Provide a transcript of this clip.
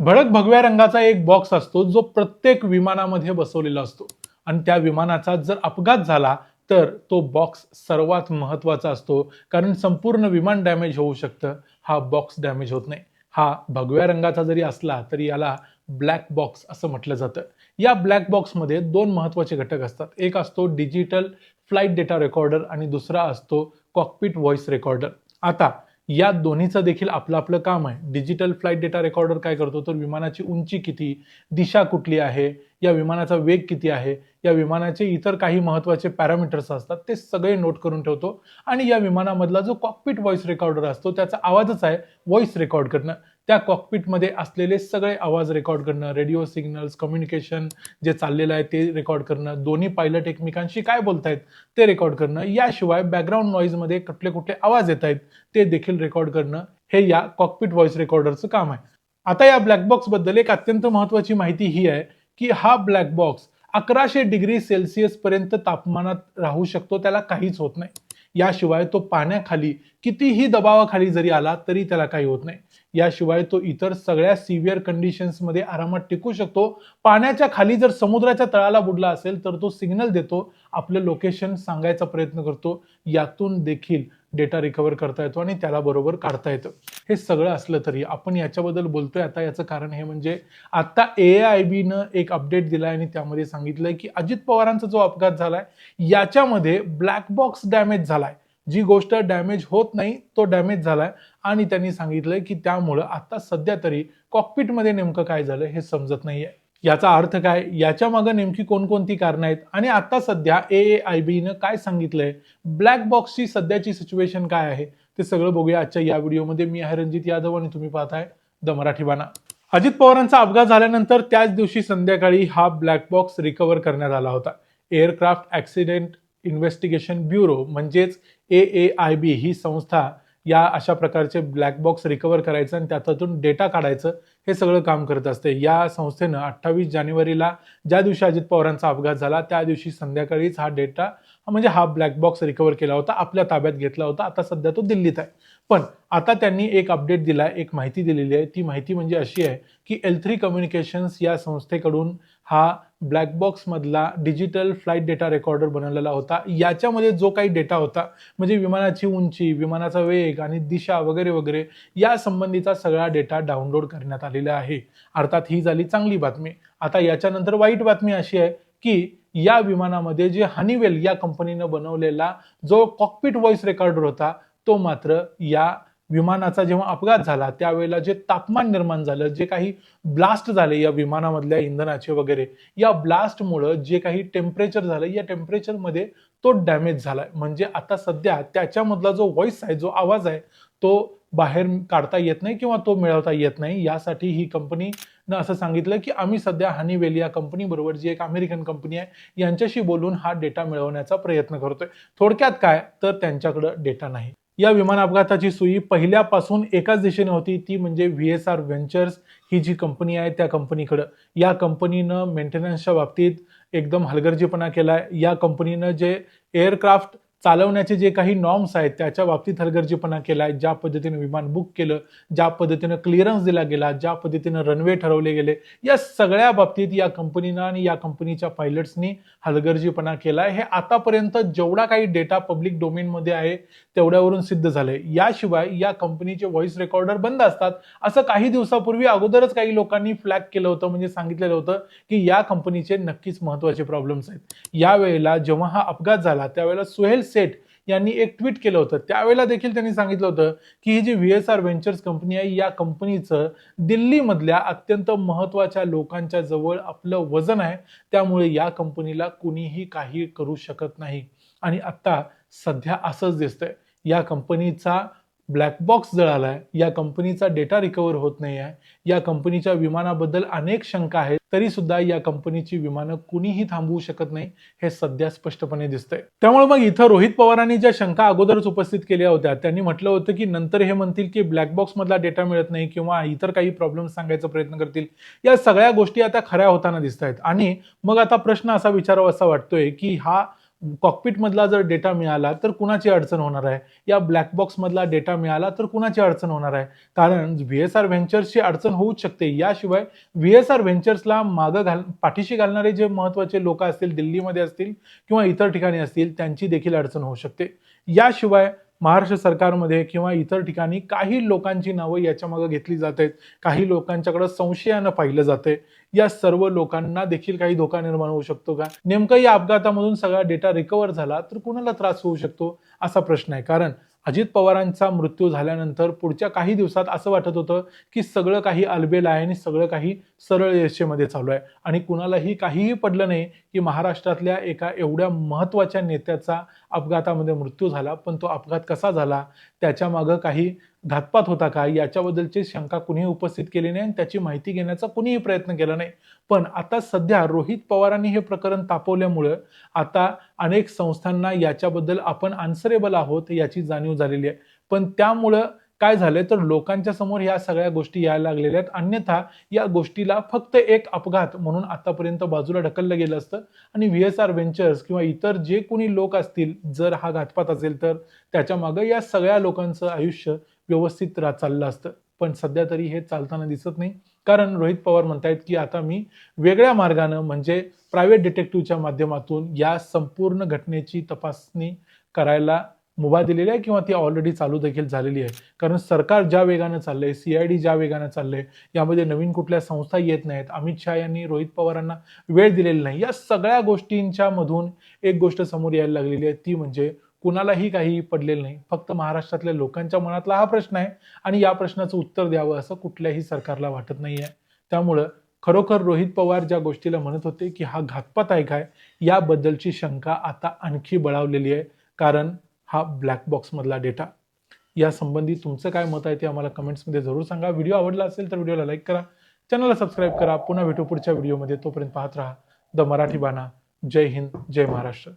भडक भगव्या रंगाचा एक बॉक्स असतो जो प्रत्येक विमानामध्ये बसवलेला असतो. आणि त्या विमानाचा जर अपघात झाला तर तो बॉक्स सर्वात महत्त्वाचा असतो. कारण संपूर्ण विमान डॅमेज होऊ शकतं. हा बॉक्स डॅमेज होत नाही. हा भगव्या रंगाचा जरी असला तरी याला ब्लॅक बॉक्स असं म्हटलं जातं. या ब्लॅक बॉक्समध्ये दोन महत्त्वाचे घटक असतात. एक असतो डिजिटल फ्लाईट डेटा रेकॉर्डर आणि दुसरा असतो कॉकपिट व्हॉइस रेकॉर्डर आता या दोन्हीचं देखील आपलं आपलं काम आहे. डिजिटल फ्लाईट डेटा रेकॉर्डर काय करतो? तर विमानाची उंची किती दिशा कुठली आहे या विमानाचा वेग किती आहे या विमानाचे इतर काही महत्त्वाचे पॅरामीटर्स असतात ते सगळे नोट करून ठेवतो. आणि या विमानामधला जो कॉकपिट व्हॉइस रेकॉर्डर असतो त्याचा आवाजच आहे व्हॉइस रेकॉर्ड करणं. त्या कॉकपिटमध्ये असलेले सगळे आवाज रेकॉर्ड करणं रेडिओ सिग्नल्स कम्युनिकेशन जे चाललेलं आहे ते रेकॉर्ड करणं दोन्ही पायलट एकमेकांशी काय बोलतायत ते रेकॉर्ड करणं याशिवाय बॅकग्राऊंड नॉईजमध्ये कुठले कुठले आवाज येत आहेत ते देखील रेकॉर्ड करणं हे या कॉकपिट व्हॉइस रेकॉर्डरचं काम आहे. आता या ब्लॅकबॉक्सबद्दल एक अत्यंत महत्वाची माहिती ही आहे की हा ब्लॅकबॉक्स अकराशे डिग्री सेल्सिअस पर्यंत तापमानात राहू शकतो त्याला काहीच होत नाही. याशिवाय तो पाण्याखाली कितीही दबावाखाली जरी आला तरी त्याला काही होत नाही. याशिवाय तो इतर सगळ्या सिव्हिअर कंडिशन्समध्ये आरामात टिकू शकतो. पाण्याच्या खाली जर समुद्राच्या तळाला बुडला असेल तर तो सिग्नल देतो. आपलं लोकेशन सांगायचा प्रयत्न करतो. यातून देखील डेटा रिकवर करता येतो आणि त्याला बरोबर काढता येतं. हे सगळं असलं तरी आपण याच्याबद्दल बोलतोय आता याचं कारण हे म्हणजे आता ए आय बीनं एक अपडेट दिला आणि त्यामध्ये सांगितलंय की अजित पवारांचा जो अपघात झालाय याच्यामध्ये ब्लॅक बॉक्स डॅमेज झालाय. जी गोष्ट डॅमेज होत नाही तो डॅमेज झालाय. आणि त्यांनी सांगितलंय की त्यामुळं आता सध्या तरी कॉकपिटमध्ये नेमकं काय झालं हे समजत नाहीये. याचा अर्थ काय? याच्या मागं नेमकी कोणकोणती कारणं आहेत? आणि आता सध्या ए ए आय बीनं काय सांगितलंय? ब्लॅक बॉक्सची सध्याची सिच्युएशन काय आहे? ते सगळं बघूया आजच्या या व्हिडिओमध्ये. मी आहे रणजित यादव आणि तुम्ही पाहताय द मराठी बाणा. अजित पवारांचा अपघात झाल्यानंतर त्याच दिवशी संध्याकाळी हा ब्लॅक बॉक्स रिकव्हर करण्यात आला होता. एअरक्राफ्ट ॲक्सिडेंट इन्व्हेस्टिगेशन ब्युरो म्हणजेच ए ए आय बी ही संस्था या अशा प्रकारचे ब्लॅक बॉक्स रिकवर करायचं आणि त्यातून डेटा काढायचं हे सगळं काम करत असते. या संस्थेनं अठ्ठावीस जानेवारीला ज्या दिवशी अजित पवारांचा अपघात झाला त्या दिवशी संध्याकाळीच हा डेटा म्हणजे हा ब्लॅक बॉक्स रिकवर केला होता आपल्या ताब्यात घेतला होता. आता सध्या तो दिल्लीत आहे. पण आता त्यांनी एक अपडेट दिला एक माहिती दिलेली आहे. ती माहिती म्हणजे अशी आहे की एल थ्री कम्युनिकेशन्स या संस्थेकडून हा ब्लॅक बॉक्समधला डिजिटल फ्लाईट डेटा रेकॉर्डर बनवलेला होता. याच्यामध्ये जो काही डेटा होता म्हणजे विमानाची उंची विमानाचा वेग आणि दिशा वगैरे वगैरे या संबंधीचा सगळा डेटा डाउनलोड करण्यात आलेला आहे. अर्थात ही झाली चांगली बातमी. आता याच्यानंतर वाईट बातमी अशी आहे की या विमानामध्ये जे हनीवेल या कंपनीनं बनवलेला जो कॉकपिट व्हॉइस रेकॉर्डर होता तो मात्र या विमानाचा जेव्हा अपघात झाला त्यावेळेला जे तापमान निर्माण झालं जे काही ब्लास्ट झाले या विमानामधल्या इंधनाचे वगैरे या ब्लास्टमुळं जे काही टेम्परेचर झालं या टेम्परेचरमध्ये तो डॅमेज झाला. म्हणजे आता सध्या त्याच्यामधला जो व्हॉइस आहे जो आवाज आहे तो बाहेर काढता येत नाही किंवा तो मिळवता येत नाही. यासाठी ही कंपनीनं असं सांगितलं की आम्ही सध्या हनीवेल या कंपनीबरोबर जी एक अमेरिकन कंपनी आहे यांच्याशी बोलून हा डेटा मिळवण्याचा प्रयत्न करतोय. थोडक्यात काय? तर त्यांच्याकडं डेटा नाही. या विमान अपघाताची सुई पहिल्यापासून एकाच दिशेने होती. ती म्हणजे व्ही एस आर व्हेंचर्स. ही जी कंपनी आहे त्या कंपनीकडं. या कंपनीनं मेंटेनन्सच्या बाबतीत एकदम हलगर्जीपणा केला आहे या कंपनीनं जे एअरक्राफ्ट चालवण्याचे जे काही नॉर्म्स आहेत त्याच्या बाबतीत हलगर्जीपणा केलाय ज्या पद्धतीने विमान बुक केलं ज्या पद्धतीनं क्लिअरन्स दिला गेला ज्या पद्धतीनं रनवे ठरवले गेले या सगळ्या बाबतीत या कंपनीनं आणि या कंपनीच्या पायलट्सनी हलगर्जीपणा केलाय हे आतापर्यंत जेवढा काही डेटा पब्लिक डोमेनमध्ये आहे तेवढ्यावरून सिद्ध झालंय. याशिवाय या कंपनीचे व्हॉइस रेकॉर्डर बंद असतात. असं काही दिवसापूर्वी अगोदरच काही लोकांनी फ्लॅग केलं होतं म्हणजे सांगितलेलं होतं की या कंपनीचे नक्कीच महत्त्वाचे प्रॉब्लेम्स आहेत. यावेळेला जेव्हा हा अपघात झाला त्यावेळेला सुहेल सेठ यांनी एक ट्विट केलं होतं. त्यावेळेला देखील त्यांनी सांगितलं होतं की ही जी व्ही एस आर व्हेंचर्स कंपनी आहे या कंपनीचं दिल्लीमधल्या अत्यंत महत्त्वाच्या लोकांच्या जवळ आपलं वजन आहे. त्यामुळे या कंपनीला कुणीही काही करू शकत नाही. आणि आत्ता सध्या असंच दिसतंय. या कंपनीचा ब्लॅक बॉक्स जळालाय या कंपनीचा डेटा रिकवर होत नाही आहे या कंपनीच्या विमानाबद्दल अनेक शंका आहेत तरी सुद्धा या कंपनीची विमानं कुणीही थांबवू शकत नाही हे सध्या स्पष्टपणे दिसतंय. त्यामुळे मग इथं रोहित पवारांनी ज्या शंका अगोदरच उपस्थित केल्या होत्या त्यांनी म्हटलं होतं की नंतर हे म्हणतील की ब्लॅक बॉक्स मधला डेटा मिळत नाही किंवा इतर काही प्रॉब्लेम सांगायचा प्रयत्न करतील. या सगळ्या गोष्टी आता खऱ्या होताना दिसत आहेत आणि मग आता प्रश्न असा विचारावा असा वाटतोय की हा कॉकपिटमधला जर डेटा मिळाला तर कुणाची अडचण होणार आहे? या ब्लॅक बॉक्स मधला डेटा मिळाला तर कुणाची अडचण होणार आहे? कारण व्ही एस आर व्हेंचर्सची अडचण होऊच शकते. याशिवाय व्ही एस आर व्हेंचर्सला मागं घाल पाठीशी घालणारे जे महत्त्वाचे लोक असतील दिल्लीमध्ये असतील किंवा इतर ठिकाणी असतील त्यांची देखील अडचण होऊ शकते. याशिवाय महाराष्ट्र सरकारमध्ये किंवा इतर ठिकाणी काही लोकांची नावं याच्यामागं घेतली जात आहेत काही लोकांच्याकडे संशयानं पाहिलं जाते. या सर्व लोकांना देखील काही धोका निर्माण होऊ शकतो का? नेमकं या अपघातामधून सगळा डेटा रिकवर झाला तर कुणाला त्रास होऊ शकतो? असा प्रश्न आहे. कारण अजित पवारांचा मृत्यू झाल्यानंतर पुढच्या काही दिवसात असं वाटत होतं की सगळं काही अलबेल आहे आणि सगळं काही सरळ यशेमध्ये चालू आहे. आणि कुणालाही काहीही पडलं नाही की महाराष्ट्रातल्या एका एवढ्या महत्त्वाच्या नेत्याचा अपघातामध्ये मृत्यू झाला. पण तो अपघात कसा झाला? त्याच्या मागं काही घातपात होता का? याच्याबद्दलची शंका कुणीही उपस्थित केली नाही आणि त्याची माहिती घेण्याचा कुणीही प्रयत्न केला नाही. पण आता सध्या रोहित पवारांनी हे प्रकरण तापवल्यामुळं आता अनेक संस्थांना याच्याबद्दल आपण आन्सरेबल आहोत याची जाणीव झालेली आहे. पण त्यामुळं काय झालंय? तर लोकांच्या समोर या सगळ्या गोष्टी यायला लागलेल्या आहेत. अन्यथा या गोष्टीला फक्त एक अपघात म्हणून आतापर्यंत बाजूला ढकललं गेलं असतं. आणि व्ही एस आर व्हेंचर्स किंवा इतर जे कोणी लोक असतील जर हा घातपात असेल तर त्याच्यामागं या सगळ्या लोकांचं आयुष्य व्यवस्थित रा चाललं असतं. पण सध्या तरी हे चालताना दिसत नाही. कारण रोहित पवार म्हणतायत की आता मी वेगळ्या मार्गानं म्हणजे प्रायव्हेट डिटेक्टिव्हच्या माध्यमातून या संपूर्ण घटनेची तपासणी करायला मुभा दिलेली आहे किंवा ती ऑलरेडी चालू देखील झालेली आहे. कारण सरकार ज्या वेगानं चाललंय सीआयडी ज्या वेगानं चाललंय यामध्ये नवीन कुठल्या संस्था येत नाहीत. अमित शहा यांनी रोहित पवारांना वेळ दिलेला नाही. या सगळ्या गोष्टींच्या मधून एक गोष्ट समोर यायला लागलेली आहे. ती म्हणजे कुणालाही काही पडलेलं नाही. फक्त महाराष्ट्रातल्या लोकांच्या मनातला हा प्रश्न आहे आणि या प्रश्नाचं उत्तर द्यावं असं कुठल्याही सरकारला वाटत नाही आहे त्यामुळं खरोखर रोहित पवार ज्या गोष्टीला म्हणत होते की हा घातपात आहे काय याबद्दलची शंका आता आणखी बळावलेली आहे. कारण हा ब्लॅक बॉक्समधला डेटा या संबंधी तुमचं काय मत आहे ते आम्हाला कमेंट्समध्ये जरूर सांगा. व्हिडिओ आवडला असेल तर व्हिडिओला लाईक करा. चॅनलला सबस्क्राईब करा. पुन्हा भेटू पुढच्या व्हिडिओमध्ये. तोपर्यंत पाहत राहा. द मराठी बाणा. जय हिंद. जय महाराष्ट्र.